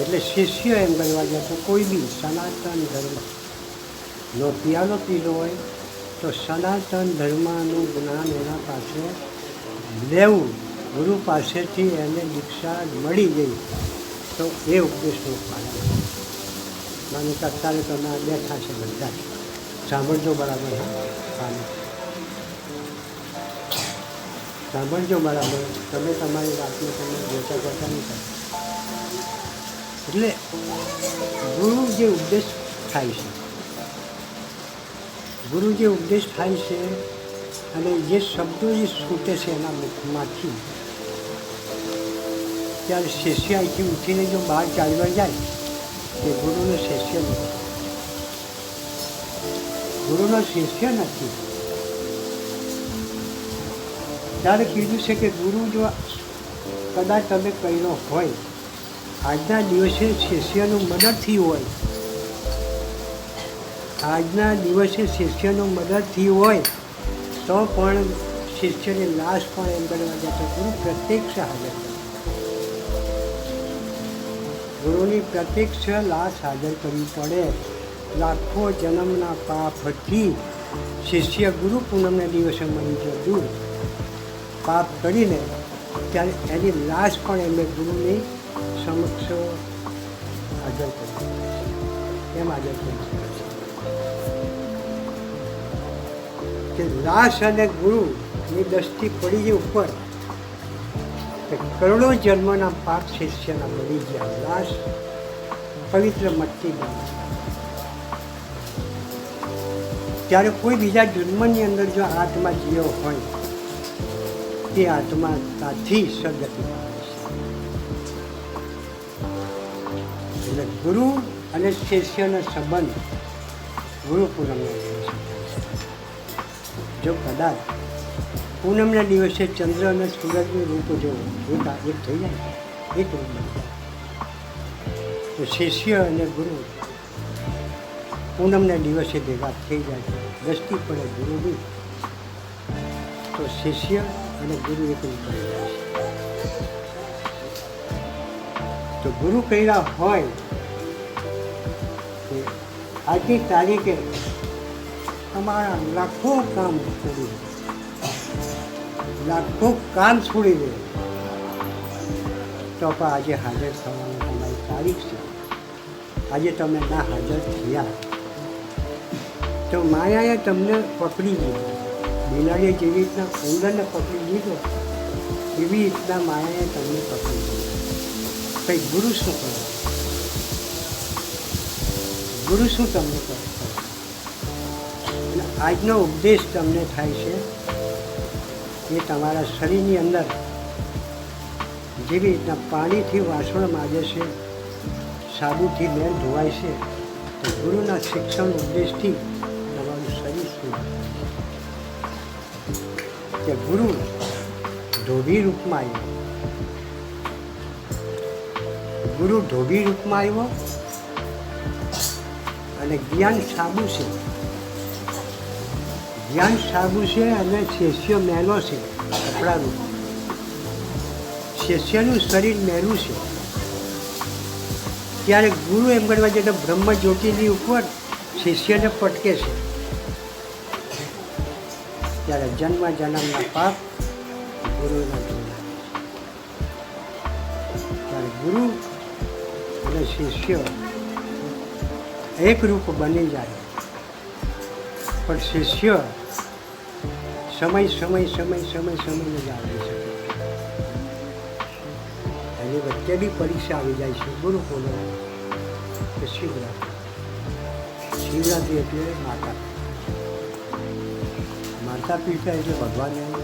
એટલે શિષ્ય એમ બનવા જાય તો કોઈ બી સનાતન ધર્મનો પિયાલો પીધો હોય, તો સનાતન ધર્મનું જ્ઞાન એના પાસે લેવું ગુરુ પાસેથી એને દીક્ષા મળી ગઈ. તો એ ઉપદેશનું પાલન માનો અત્યારે તો ના બેઠા છે બધા. સાંભળજો બરાબર સાંભળજો. બરાબર. તમે તમારી વાતને તમે જોતા કરતા નહીં કરો એટલે ગુરુ જે ઉપદેશ થાય છે, ગુરુ જે ઉપદેશ થાય છે અને જે શબ્દો જે છૂટે છે એના મુખમાંથી, ત્યારે શિષ્ય અહીંથી ઉઠીને જો બહાર ચાલવા જાય, તે ગુરુનો શિષ્ય નથી ગુરુનો શિષ્ય નથી. ત્યારે કીધું છે કે ગુરુ જો કદાચ તમે કર્યો હોય આજના દિવસે શિષ્યનું મદદથી હોય. આજના દિવસે શિષ્યનું મદદથી હોય, તો પણ શિષ્યની લાશ પણ એમ કરવા જતો ગુરુ પ્રત્યક્ષ હાજર ગુરુની પ્રત્યક્ષ લાશ હાજર કરવી પડે. લાખો જન્મના પાપથી શિષ્ય ગુરુ પૂનમના દિવસે મળી જાય દૂર. પાપ કરીને ત્યારે એની લાશ પણ એમને ગુરુની સમક્ષ હાજર કરી એમ હાજર કરી કે લાશ અને ગુરુની દ્રષ્ટિ પડી ગઈ ઉપર કરોડો જન્મના પાપ શિષ્યના મળી ગયા. લાશ પવિત્ર મટતી બની. ત્યારે કોઈ બીજા જન્મની અંદર જો આત્મા જીવ હોય, તે આત્મા ત્યાંથી સદગતિ. એટલે ગુરુ અને શિષ્યનો સંબંધ ગુરુ પૂનમના દિવસે જો કદાચ પૂનમના દિવસે ચંદ્ર અને સૂરજનું રૂપ જો જોતા એક થઈ જાય, એક રૂપ તો શિષ્ય અને ગુરુ પૂનમના દિવસે ભેગા થઈ જાય છે. દ્રષ્ટિ પડે ગુરુની તો શિષ્ય અને ગુરુ એક રૂપ તો ગુરુ કર્યા હોય આજની તારીખે તમારા લાખો કામ છોડી દે. લાખો કામ છોડી દે. તો પણ આજે હાજર થવાની તમારી તારીખ છે. આજે તમે ના હાજર થયા. તો માયાએ તમને પકડી લીધો. બિલાડીએ જેવી રીતના ઉંદરને પકડી લીધો. એવી રીતના માયાએ તમને પકડી લીધો. કંઈ ગુરુ શું કરે ગુરુ શું તમને અને આજનો ઉપદેશ તમને થાય છે એ તમારા શરીરની અંદર જેવી રીતના પાણીથી વાસણ માજે છે, સાબુથી મેલ ધોવાય છે, તો ગુરુના શિક્ષણ ઉપદેશથી તમારું શરીર શું. કે ગુરુ ધોબી રૂપમાં આવ્યો. ગુરુ ધોબી રૂપમાં આવ્યો અને જ્ઞાન સાબુ છે. જ્ઞાન સાબુ છે અને શિષ્ય મેલો છે, કપડા રૂપ શિષ્યનું શરીર મેલું છે. ત્યારે ગુરુ એમ કરવા તો બ્રહ્મ જ્યોતિની ઉપર શિષ્યને પટકે છે. ત્યારે જન્મ જન્મના પાપ ગુરુના ત્યારે ગુરુ અને શિષ્ય એક રૂપ બની જાય. પણ શિષ્ય સમય સમય સમય સમય સમયને જ આવી શકે એની વચ્ચે બી પરીક્ષા આવી જાય છે ગુરુ પૂનમ કે શિવરાત્રિ. શિવરાત્રિ એટલે માતા. માતા પિતા એટલે ભગવાન એમ